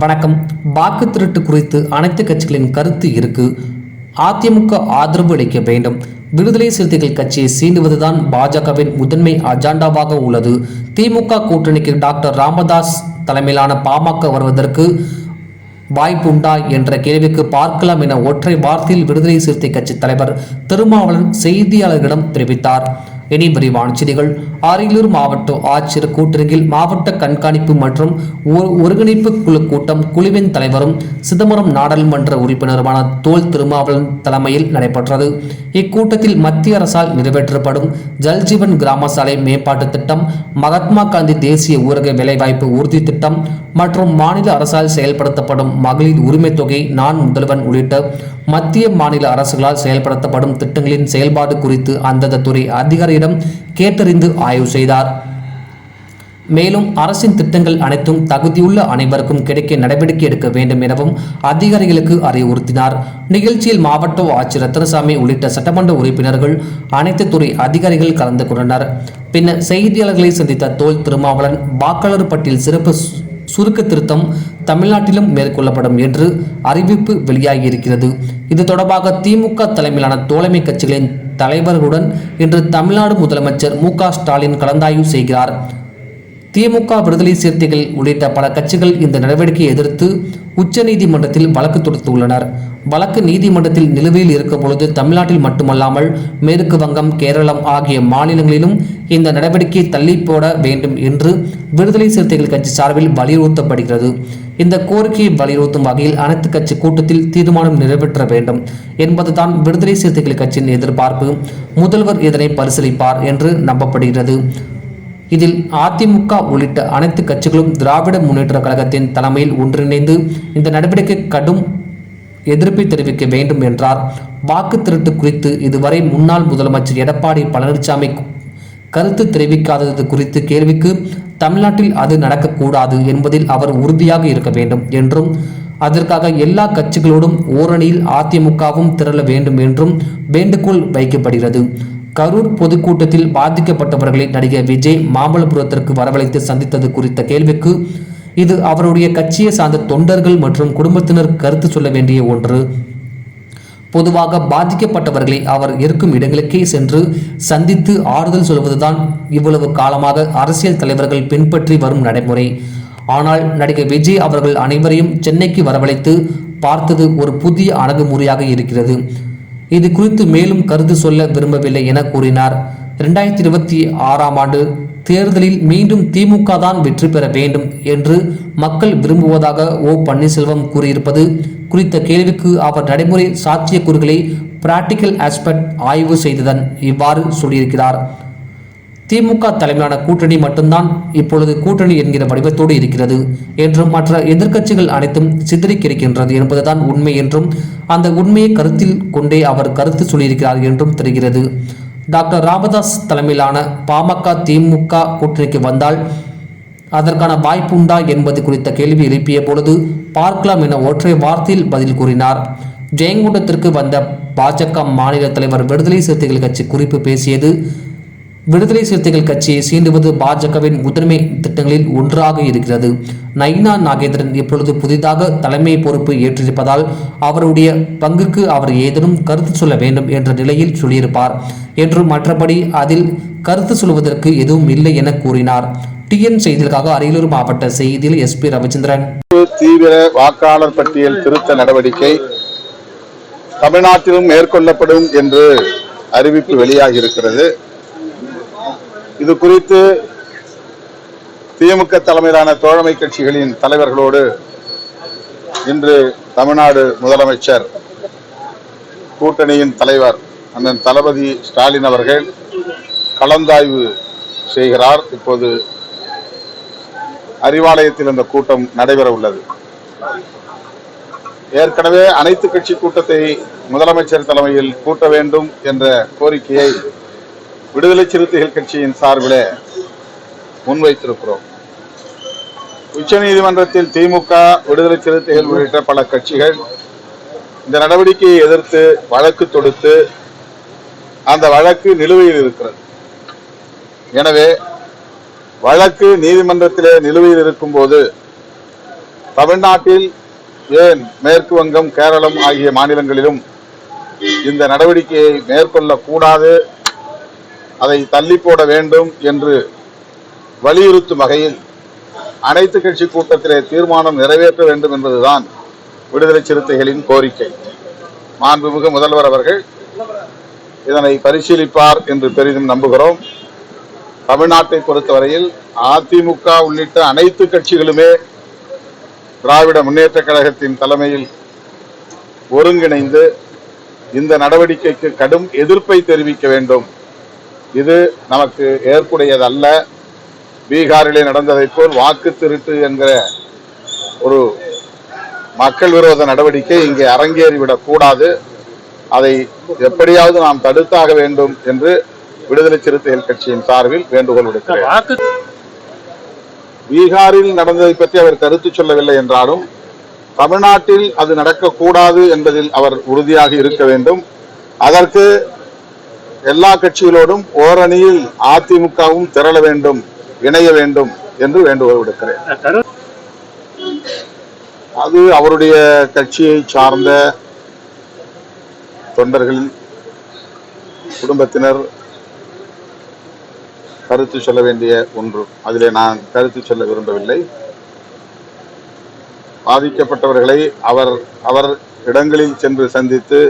வணக்கம். வாக்கு திருட்டு குறித்து அனைத்து கட்சிகளின் கருத்து இருக்கு. அதிமுக ஆதரவு அளிக்க வேண்டும். விடுதலை சிறுத்தைகள் கட்சியை சீண்டுவதுதான் பாஜகவின் முதன்மை அஜாண்டாவாக உள்ளது. திமுக கூட்டணிக்கு டாக்டர் ராமதாஸ் தலைமையிலான பாமக வருவதற்கு வாய்ப்புண்டா என்ற கேள்விக்கு பார்க்கலாம் என ஒற்றை வார்த்தையில் விடுதலை சிறுத்தை கட்சி தலைவர் திருமாவளன் செய்தியாளர்களிடம் தெரிவித்தார். இனி விரிவான செய்திகள். அரியலூர் மாவட்ட ஆட்சியர் கூட்டரங்கில் மாவட்ட கண்காணிப்பு மற்றும் ஒருங்கிணைப்பு குழு கூட்டம் குழுவின் தலைவரும் சிதம்பரம் நாடாளுமன்ற உறுப்பினருமான தோல் திருமாவளவன் தலைமையில் நடைபெற்றது. இக்கூட்டத்தில் மத்திய அரசால் நிறைவேற்றப்படும் ஜல்ஜீவன் கிராம சாலை மேம்பாட்டு திட்டம் மகாத்மா காந்தி தேசிய ஊரக வேலைவாய்ப்பு உறுதி திட்டம் மற்றும் மாநில அரசால் செயல்படுத்தப்படும் மகளிர் உரிமைத் தொகை நான் முதல்வன் உள்ளிட்ட மத்திய மாநில அரசுகளால் செயல்படுத்தப்படும் திட்டங்களின் செயல்பாடு குறித்து அந்தந்த துறை அதிகாரியிடம் கேட்டறிந்து ஆய்வு செய்தார். மேலும் அரசின் திட்டங்கள் அனைத்தும் தகுதியுள்ள அனைவருக்கும் கிடைக்க நடவடிக்கை எடுக்க வேண்டும் எனவும் அதிகாரிகளுக்கு அறிவுறுத்தினார். நிகழ்ச்சியில் மாவட்ட ஆட்சியர் ரத்னசாமி உள்ளிட்ட சட்டமன்ற உறுப்பினர்கள் அனைத்து துறை அதிகாரிகள் கலந்து கொண்டனர். பின்னர் செய்தியாளர்களை சந்தித்த தோல் திருமாவளன் வாக்காளர் பட்டியல் சிறப்பு சுருக்க திருத்தம் தமிழ்நாட்டிலும் மேற்கொள்ளப்படும் என்று அறிவிப்பு வெளியாகியிருக்கிறது. இது தொடர்பாக திமுக தலைமையிலான தோழமை கட்சிகளின் தலைவர்களுடன் இன்று தமிழ்நாடு முதலமைச்சர் மு க ஸ்டாலின் கலந்தாய்வு செய்கிறார். திமுக விடுதலை சிறுத்தைகள் உள்ளிட்ட பல கட்சிகள் இந்த நடவடிக்கையை எதிர்த்து உச்சநீதிமன்றத்தில் வழக்கு தொடுத்துள்ளனர். வழக்கு நீதிமன்றத்தில் நிலுவையில் இருக்கும் பொழுது தமிழ்நாட்டில் மட்டுமல்லாமல் மேற்கு வங்கம் கேரளம் ஆகிய மாநிலங்களிலும் இந்த நடவடிக்கையை தள்ளி போட வேண்டும் என்று விடுதலை சிறுத்தைகள் கட்சி சார்பில் வலியுறுத்தப்படுகிறது. இந்த கோரிக்கையை வலியுறுத்தும் வகையில் அனைத்து கட்சி கூட்டத்தில் தீர்மானம் நிறைவேற்ற வேண்டும் என்பதுதான் விடுதலை சிறுத்தைகள் கட்சியின் எதிர்பார்ப்பு. முதல்வர் இதனை பரிசீலிப்பார் என்று நம்பப்படுகிறது. இதில் அதிமுக உள்ளிட்ட அனைத்து கட்சிகளும் திராவிட முன்னேற்ற கழகத்தின் தலைமையில் ஒன்றிணைந்து இந்த நடவடிக்கை கடும் எதிர்ப்பை தெரிவிக்க வேண்டும் என்றார். வாக்கு திருட்டு குறித்து இதுவரை முன்னாள் முதலமைச்சர் எடப்பாடி பழனிசாமி கருத்து தெரிவிக்காதது குறித்து கேள்விக்கு தமிழ்நாட்டில் அது நடக்கக்கூடாது என்பதில் அவர் உறுதியாக இருக்க வேண்டும் என்றும் அதற்காக எல்லா கட்சிகளோடும் ஓரணியில் அதிமுகவும் திரள வேண்டும் என்றும் வேண்டுகோள் வைக்கப்படுகிறது. கரூர் பொதுக்கூட்டத்தில் பாதிக்கப்பட்டவர்களை நடிகர் விஜய் மாமல்லபுரத்திற்கு வரவழைத்து சந்தித்தது குறித்த கேள்விக்கு இது அவருடைய கட்சியை சார்ந்த தொண்டர்கள் மற்றும் குடும்பத்தினர் கருத்து சொல்ல வேண்டிய ஒன்று. பொதுவாக பாதிக்கப்பட்டவர்களை அவர் இருக்கும் இடங்களுக்கே சென்று சந்தித்து ஆறுதல் சொல்வதுதான் இவ்வளவு காலமாக அரசியல் தலைவர்கள் பின்பற்றி வரும் நடைமுறை. ஆனால் நடிகர் விஜய் அவர்கள் அனைவரையும் சென்னைக்கு வரவழைத்து பார்த்தது ஒரு புதிய அணுகுமுறையாக இருக்கிறது. இது குறித்து மேலும் கருத்து சொல்ல விரும்பவில்லை என கூறினார். இரண்டாயிரத்தி இருபத்தி ஆறாம் ஆண்டு தேர்தலில் மீண்டும் திமுக தான் வெற்றி பெற வேண்டும் என்று மக்கள் விரும்புவதாக ஓ பன்னீர்செல்வம் கூறியிருப்பது குறித்த கேள்விக்கு அவர் நடைமுறை சாத்தியக்கூறுகளை பிராக்டிக்கல் ஆஸ்பெக்ட் ஆய்வு செய்ததன் இவ்வாறு சொல்லியிருக்கிறார். திமுக தலைமையிலான கூட்டணி மட்டும்தான் இப்பொழுது கூட்டணி என்கிற வடிவத்தோடு இருக்கிறது என்றும் மற்ற எதிர்க்கட்சிகள் அனைத்தும் சித்தரிக்கிருக்கின்றது என்பதுதான் உண்மை என்றும் அந்த உண்மையை கருத்தில் கொண்டே அவர் கருத்து சொல்லியிருக்கிறார் என்றும் தெரிகிறது. டாக்டர் ராமதாஸ் தலைமையிலான பாமக திமுக கூட்டணிக்கு வந்தால் அதற்கான வாய்ப்பு உண்டா என்பது குறித்த கேள்வி எழுப்பிய பொழுது பார்க்கலாம் என ஒற்றை வார்த்தையில் பதில் கூறினார். ஜெயங்கூட்டத்திற்கு வந்த பாஜக மாநில தலைவர் விடுதலை சிறுத்தைகள் கட்சி குறிப்பு பேசியது விடுதலை சிறுத்தைகள் கட்சியை சீண்டுவது பாஜகவின் முதன்மை திட்டங்களில் ஒன்றாக இருக்கிறது. நைனா நாகேந்திரன் இப்பொழுது புதிதாக தலைமை பொறுப்பு ஏற்றிருப்பதால் அவருடைய பங்குக்கு அவர் ஏதேனும் கருத்து சொல்ல வேண்டும் என்ற நிலையில் சொல்லியிருப்பார் என்று மற்றபடி அதில் கருத்து சொல்வதற்கு எதுவும் இல்லை என கூறினார். டிஎன் செய்திகளுக்காக அரியலூர் மாவட்ட செய்தியில் எஸ்பி ரவிச்சந்திரன். தீவிர வாக்காளர் பட்டியல் திருத்த நடவடிக்கை தமிழ்நாட்டிலும் மேற்கொள்ளப்படும் என்று அறிவிப்பு வெளியாகி இருக்கிறது இது குறித்து திமுக தலைமையிலான தோழமை கட்சிகளின் தலைவர்களோடு இன்று தமிழ்நாடு முதலமைச்சர் கூட்டணியின் தலைவர் அண்ணன் தளபதி ஸ்டாலின் அவர்கள் கலந்தாய்வு செய்கிறார். இப்போது அறிவாலயத்தில் இந்த கூட்டம் நடைபெற உள்ளது. ஏற்கனவே அனைத்து கட்சி கூட்டத்தை முதலமைச்சர் தலைமையில் கூட்ட வேண்டும் என்ற கோரிக்கையை விடுதலை சிறுத்தைகள் கட்சியின் சார்பிலே முன்வைத்திருக்கிறோம். உச்சநீதிமன்றத்தில் திமுக விடுதலை சிறுத்தைகள் உள்ளிட்ட பல கட்சிகள் இந்த நடவடிக்கையை எதிர்த்து வழக்கு தொடுத்து அந்த வழக்கு நிலுவையில் இருக்கிறது. எனவே வழக்கு நீதிமன்றத்திலே நிலுவையில் இருக்கும்போது தமிழ்நாட்டில் ஏன் மேற்கு வங்கம் கேரளம் ஆகிய மாநிலங்களிலும் இந்த நடவடிக்கையை மேற்கொள்ளக்கூடாது அதை தள்ளி போட வேண்டும் என்று வலியுறுத்தும் வகையில் அனைத்து கட்சி கூட்டத்திலே தீர்மானம் நிறைவேற்ற வேண்டும் என்பதுதான் விடுதலை சிறுத்தைகளின் கோரிக்கை. மாண்புமிகு முதல்வர் அவர்கள் இதனை பரிசீலிப்பார் என்று பெரிதும் நம்புகிறோம். தமிழ்நாட்டை பொறுத்தவரையில் அதிமுக உள்ளிட்ட அனைத்து கட்சிகளுமே திராவிட முன்னேற்ற கழகத்தின் தலைமையில் ஒருங்கிணைந்து இந்த நடவடிக்கைக்கு கடும் எதிர்ப்பை தெரிவிக்க வேண்டும். இது நமக்கு ஏற்புடையதல்ல. பீகாரிலே நடந்ததைப் போல் வாக்கு திருட்டு என்கிற ஒரு மக்கள் விரோத நடவடிக்கை இங்கே அரங்கேறிவிடக் கூடாது. அதை எப்படியாவது நாம் தடுத்தாக வேண்டும் என்று விடுதலை சிறுத்தைகள் கட்சியின் சார்பில் வேண்டுகோள் விடுக்கிறேன். வாக்கு பீகாரில் நடந்ததை பற்றி அவர் கருத்து சொல்லவில்லை என்றாலும் தமிழ்நாட்டில் அது நடக்கக்கூடாது என்பதில் அவர் உறுதியாக இருக்க வேண்டும். அதற்கு எல்லா கட்சிகளோடும் ஓரணியில் அதிமுகவும் திரள வேண்டும் இணைய வேண்டும் என்று வேண்டுகோள் விடுக்கிறேன். அது அவருடைய கட்சியை சார்ந்த தொண்டர்கள் குடும்பத்தினர் கருத்து சொல்ல வேண்டிய ஒன்று. அதிலே நான் கருத்து சொல்ல விரும்பவில்லை. பாதிக்கப்பட்டவர்களை அவர் அவர் இடங்களில் சென்று சந்தித்து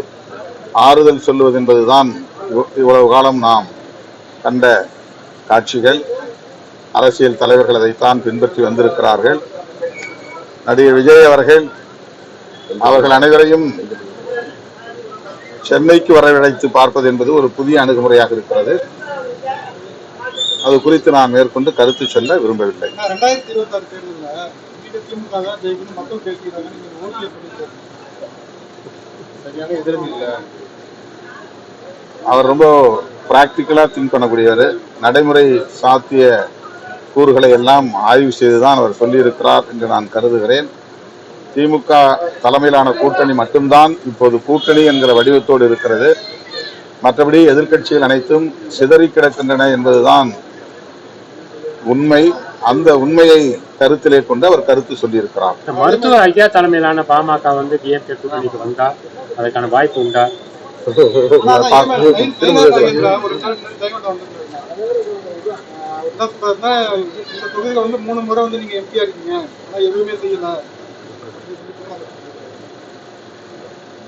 ஆறுதல் சொல்லுவது என்பதுதான் இவ்வளவு காலம் நாம் கண்ட காட்சிகள் அரசியல் தலைவர்கள் அதைத்தான் பின்பற்றி வந்திருக்கிறார்கள். நடிகர் விஜய் அவர்கள் அவர்கள் அனைவரையும் சென்னைக்கு வரவழைத்து பார்ப்பது என்பது ஒரு புதிய அணுகுமுறையாக இருக்கிறது. அது குறித்து நான் மேற்கொண்டு கருத்து சொல்ல விரும்பவில்லை. சரியான எதிர்ப்பு இல்லை. அவர் ரொம்ப ப்ராக்டிக்கலாக திங்க் பண்ணக்கூடியவர். நடைமுறை சாத்திய கூறுகளை எல்லாம் ஆய்வு செய்து தான் அவர் சொல்லியிருக்கிறார் என்று நான் கருதுகிறேன். திமுக தலைமையிலான கூட்டணி மட்டும்தான் இப்போது கூட்டணி என்கிற வடிவத்தோடு இருக்கிறது. மற்றபடி எதிர்க்கட்சிகள் அனைத்தும் சிதறி கிடக்கின்றன என்பதுதான் உண்மை. அந்த உண்மையை கருத்திலே கொண்டு அவர் கருத்து சொல்லியிருக்கிறார். மருத்துவர் ஐயா தலைமையிலான பாமக வந்து டிஎம்கே கூட்டணிக்கு வந்தா அதுக்கான வாய்ப்பு உண்டா? இந்த தொகுதியில வந்து மூணு முறை வந்து நீங்க எம்பியா இருக்கீங்க. ஆனா எதுவுமே செய்யல.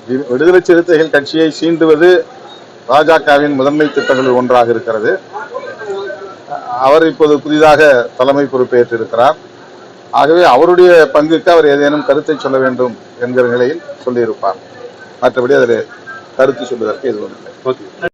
வி- விடுதலை சிறுத்தைகள் கட்சியை சீண்டுவது பாஜகவின் முதன்மை திட்டங்களில் ஒன்றாக இருக்கிறது. அவர் இப்போது புதிதாக தலைமை பொறுப்பேற்றிருக்கிறார். ஆகவே அவருடைய பங்குக்கு அவர் ஏதேனும் கருத்தை சொல்ல வேண்டும் என்கிற நிலையில் சொல்லியிருப்பார். மற்றபடி அதில் கருத்து சொல்வதற்கு எதுவும் இல்லை. ஓகே.